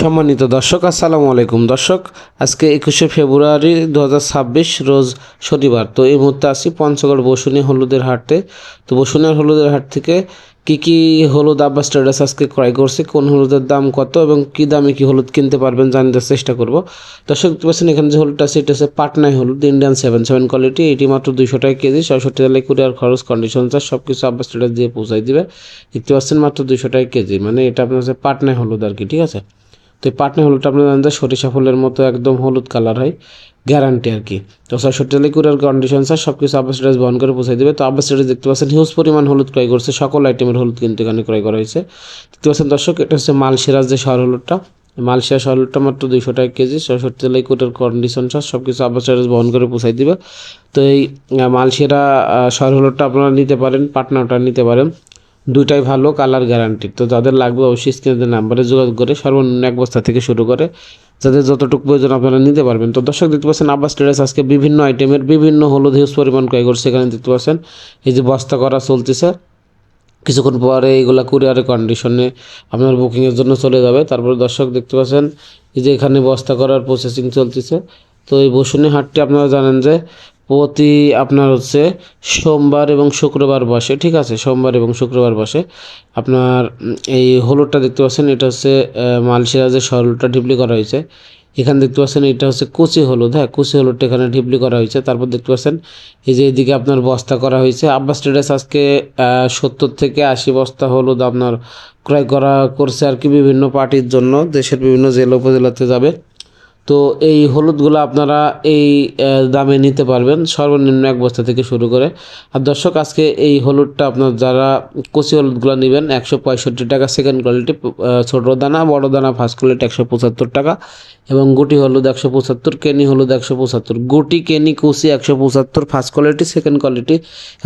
সম্মানিত দর্শক, আসসালামু আলাইকুম। দর্শক, আজকে একুশে ফেব্রুয়ারি দু হাজার ছাব্বিশ রোজ শনিবার। তো এই মুহূর্তে আসি পঞ্চগড় বসুনি হলুদের হাটে। তো বসুনিয়ার হলুদের হাট থেকে কি কি হলুদ আব্বা স্ট্যাটাস আজকে ক্রয় করছে, কোন হলুদের দাম কত এবং কি দামে কি হলুদ কিনতে পারবেন জানতে চেষ্টা করব। দর্শক পাচ্ছেন এখানে যে হলুদটা আছে, এটা হচ্ছে পাটনাই হলুদ ইন্ডিয়ান সেভেন সেভেন কোয়ালিটি এটি মাত্র দুইশো টাকা কেজি, ছয়ষট্টি টাকা কুরিয়ার খরচ কন্ডিশন চার্জ সব কিছু আব্বা স্ট্যাটাস দিয়ে পৌঁছাই দিবে। দেখতে পাচ্ছেন মাত্র দুইশো টাকা কেজি মানে এটা আপনার হচ্ছে পাটনাই হলুদ আর কি, ঠিক আছে? তো এই পাটনা হলুদটা আপনার জানেন যে সরিষা ফুলের মতো একদম হলুদ কালার হয় গ্যারান্টি আর কি। তো ছয়ষট্টি লিকুইডের কন্ডিশন স্যার সব কিছু স্ট্যাটাস বহন করে পৌঁছে দেবে। তো স্ট্যাটাস দেখতে পাচ্ছেন হিউজ পরিমাণ হলুদ ক্রয় করছে সকল আইটেমের হলুদ কিন্তু এখানে ক্রয় করা হয়েছে। দেখতে পাচ্ছেন দর্শক এটা হচ্ছে মালসিরাজ যে শহর হলুদটা। মালসিয়া শহর হলুদটা মাত্র দুইশো টাকা কেজি। ছয়ষট্টি লিকুইডের কন্ডিশন স্যার সব কিছু স্ট্যাটাস বহন করে পৌঁছাই দিবে। তো এই আহ, শহর হলুদটা আপনারা নিতে পারেন পাটনাটা নিতে পারেন। দুইটাই ভালো কালার গ্যারান্টি তো যাদের লাগবে অবশ্যই স্ক্রিনের নাম্বারে যোগাযোগ করে সর্বনিম্ন এক বস্তা থেকে শুরু করে যাদের যতটুকু প্রয়োজন আপনারা নিতে পারবেন। তো দর্শক দেখতে পাচ্ছেন, আব্বাস ট্রেডার্স আজকে বিভিন্ন আইটেমের বিভিন্ন হলুদ হিউজ পরিমাণ ক্রয় করছে এখানে দেখতে পাচ্ছেন। এই যে বস্তা করা চলতেছে। কিছুক্ষণ পরে এইগুলা কুরিয়ারের কন্ডিশনে আপনার বুকিংয়ের জন্য চলে যাবে। তারপর দর্শক দেখতে পাচ্ছেন, এই যে এখানে বস্তা করার প্রসেসিং চলতেছে। তো এই বসুনি হাটটি আপনারা জানেন যে প্রতি আপনার হচ্ছে সোমবার এবং শুক্রবার বসে, ঠিক আছে? সোমবার এবং শুক্রবার বসে। আপনার এই হলুদটা দেখতে পাচ্ছেন, এটা হচ্ছে মালসিরাজের সরলটা ডিপলি করা হয়েছে। এখানে দেখতে পাচ্ছেন এটা হচ্ছে কুচি হলুদ হ্যাঁ? কুচি হলুদটা এখানে ডিপলি করা হয়েছে। তারপর দেখতে পাচ্ছেন এই যে এদিকে আপনার বস্তা করা হয়েছে। আব্বাস ট্রেডার্স আজকে সত্তর থেকে আশি বস্তা হলুদ আপনার ক্রয় করা করছে আর কি বিভিন্ন পার্টির জন্য। দেশের বিভিন্ন জেলা উপজেলাতে যাবে। তো এই হলুদগুলো আপনারা এই দামে নিতে পারবেন সর্বনিম্ন এক বস্তা থেকে শুরু করে। আর দর্শক, আজকে এই হলুদটা আপনার যারা কচি হলুদগুলো নেবেন, একশো পঁয়ষট্টি টাকা সেকেন্ড কোয়ালিটি ছোটো দানা, বড় দানা ফার্স্ট কোয়ালিটি একশো পঁচাত্তর টাকা এবং গুটি হলুদ একশো পঁচাত্তর, কেনি হলুদ একশো পঁচাত্তর, গুটি, কেনি, কুচি একশো পঁচাত্তর ফার্স্ট কোয়ালিটি সেকেন্ড কোয়ালিটি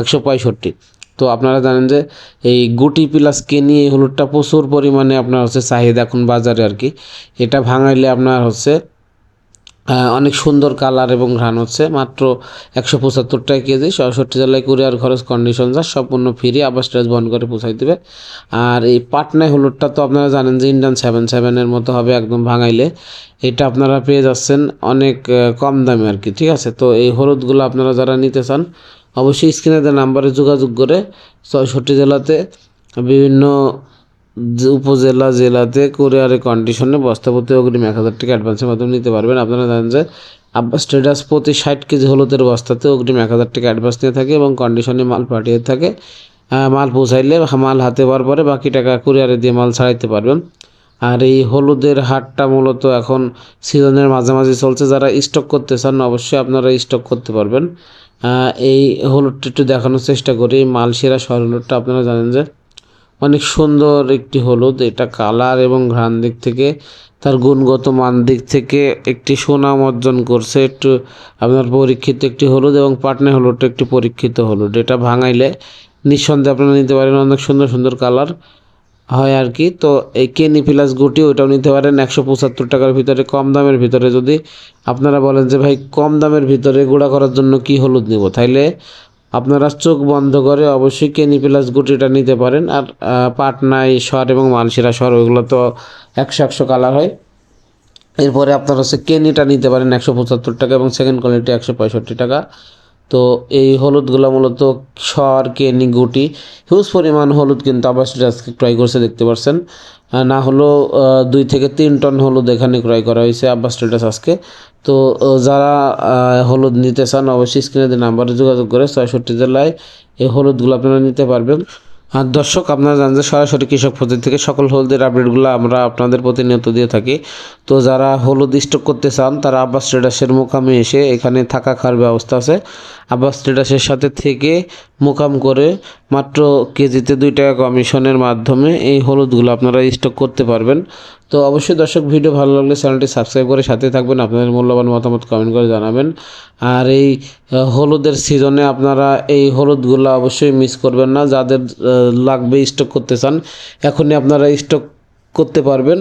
একশো পঁয়ষট্টি। তো আপনারা জানেন যে এই গুটি প্লাস কেনি এই হলুদটা প্রচুর পরিমাণে আপনার হচ্ছে চাহিদা এখন বাজারে আর কি। এটা ভাঙাইলে আপনার হচ্ছে অনেক সুন্দর কালার এবং ঘ্রাণ হচ্ছে। মাত্র একশো পঁচাত্তর টাকা কেজি সরষট্টি জেলায় কুরিয়ার খরচ কন্ডিশন যা সম্পূর্ণ ফ্রি আবার স্ট্রেস বন্ধ করে পৌঁছাই দেবে। আর এই পাটনায় হলুদটা তো আপনারা জানেন যে ইন্ডিয়ান সেভেন সেভেনের মতো হবে একদম ভাঙাইলে। এটা আপনারা পেয়ে যাচ্ছেন অনেক কম দামে আর কি, ঠিক আছে? তো এই হলুদগুলো আপনারা যারা নিতে চান, অবশ্যই স্ক্রিনে দেওয়া নাম্বারে যোগাযোগ করে ছয়ষট্টি জেলাতে বিভিন্ন উপজেলা জেলাতে কুরিয়ারের কন্ডিশনে বস্তাপতি অগ্রিম এক হাজার টাকা অ্যাডভান্সের মাধ্যমে নিতে পারবেন। আপনারা জানেন যে আব্বাস ট্রেডার্স প্রতি ষাট কেজি হলুদের বস্তাতে অগ্রিম এক হাজার টাকা অ্যাডভান্স নিয়ে থাকে এবং কন্ডিশনে মাল পাঠিয়ে থাকে। মাল পৌঁছাইলে মাল হাতে পাওয়ার পরে বাকি টাকা কুরিয়ারে দিয়ে মাল ছাড়াইতে পারবেন। আর এই হলুদের হাটটা মূলত এখন সিজনের মাঝামাঝি চলছে। যারা স্টক করতে চান, অবশ্যই আপনারা স্টক করতে পারবেন। এই হলুদটা একটু দেখানোর চেষ্টা করি। মালসিরা শহর হলুদটা, আপনারা জানেন যে অনেক সুন্দর একটি হলুদ, এটা কালার এবং ঘ্রাণ দিক থেকে, তার গুণগত মান দিক থেকে একটি সুনাম অর্জন করছে। একটু আপনার পরীক্ষিত একটি হলুদ এবং পাটনা হলুদটা একটি পরীক্ষিত হলুদ। এটা ভাঙাইলে নিঃসন্দেহে আপনারা নিতে পারেন অনেক সুন্দর সুন্দর কালার হয় আর কি। তো এই কেনি প্লাস গুটি ওইটাও নিতে পারেন একশো পঁচাত্তর টাকার ভিতরে, কম দামের ভিতরে। যদি আপনারা বলেন যে, ভাই, কম দামের ভিতরে গুঁড়া করার জন্য কি হলুদ নিব? তাইলে আপনারা চোখ বন্ধ করে অবশ্যই কেনি প্লাস গুটিটা নিতে পারেন। আর আহ, পাটনাই স্বর এবং মালসিরা স্বর ওইগুলো তো একশো একশো কালার হয়। এরপরে আপনারা হচ্ছে কেনিটা নিতে পারেন একশো পঁচাত্তর টাকা এবং সেকেন্ড কোয়ালিটি একশো পঁয়ষট্টি টাকা। তো এই হলুদগুলো মূলত স্বর কেনি গুটি। হিউজ পরিমাণ হলুদ কিন্তু আবার আজকে ক্রয় করছে দেখতে পাচ্ছেন না হলেও আহ, দুই থেকে তিন টন হলুদ এখানে ক্রয় করা হয়েছে আব্বাস স্টেটাস আজকে। তো যারা হলুদ নিতে চান অবশ্যই স্ক্রিনে নাম্বারে যোগাযোগ করে ছয়ষট্টি জেলায় এই হলুদগুলো আপনারা নিতে পারবেন। আর দর্শক আপনারা জানেন যে সরাসরি কৃষক পদ্ধতি থেকে সকল হলুদের আপডেটগুলো আমরা আপনাদের প্রতিনিয়ত দিয়ে থাকি। তো যারা হলুদ স্টক করতে চান তারা আব্বাস ট্রেডার্সের মোকামে এসে এখানে থাকা খাওয়ার ব্যবস্থা আছে। আব্বাস ট্রেডার্সের সাথে থেকে মোকাম করে মাত্র কেজিতে দুই টাকা কমিশনের মাধ্যমে এই হলুদগুলো আপনারা স্টক করতে পারবেন। তো অবশ্যই দর্শক, ভিডিও ভালো লাগলে চ্যানেলটি সাবস্ক্রাইব করে সাথে থাকবেন। আপনাদের মূল্যবান মতামত কমেন্ট করে জানাবেন। আর এই হলুদের সিজনে আপনারা এই হলুদগুলো অবশ্যই মিস করবেন না। যাদের লাগবে স্টক করতে চান, এখনই আপনারা স্টক করতে পারবেন।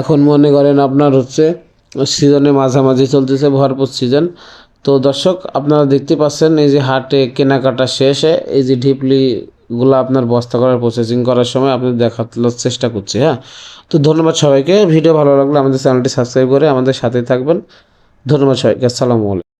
এখন মনে করেন আপনার হচ্ছে সিজনে মাঝামাঝি চলতেছে ভরপুর সিজন তো দর্শক, আপনারা দেখতে পাচ্ছেন এই যে হাটে কেনাকাটা শেষে, এই যে ঢিপলি গুলো আপনার বস্তা করার প্রসেসিং করার সময় আপনাদের দেখানোর চেষ্টা করছি হ্যাঁ? তো ধন্যবাদ সবাইকে। ভিডিও ভালো লাগলে আমাদের চ্যানেলটি সাবস্ক্রাইব করে আমাদের সাথে থাকবেন। ধন্যবাদ সবাইকে। আসসালামু আলাইকুম।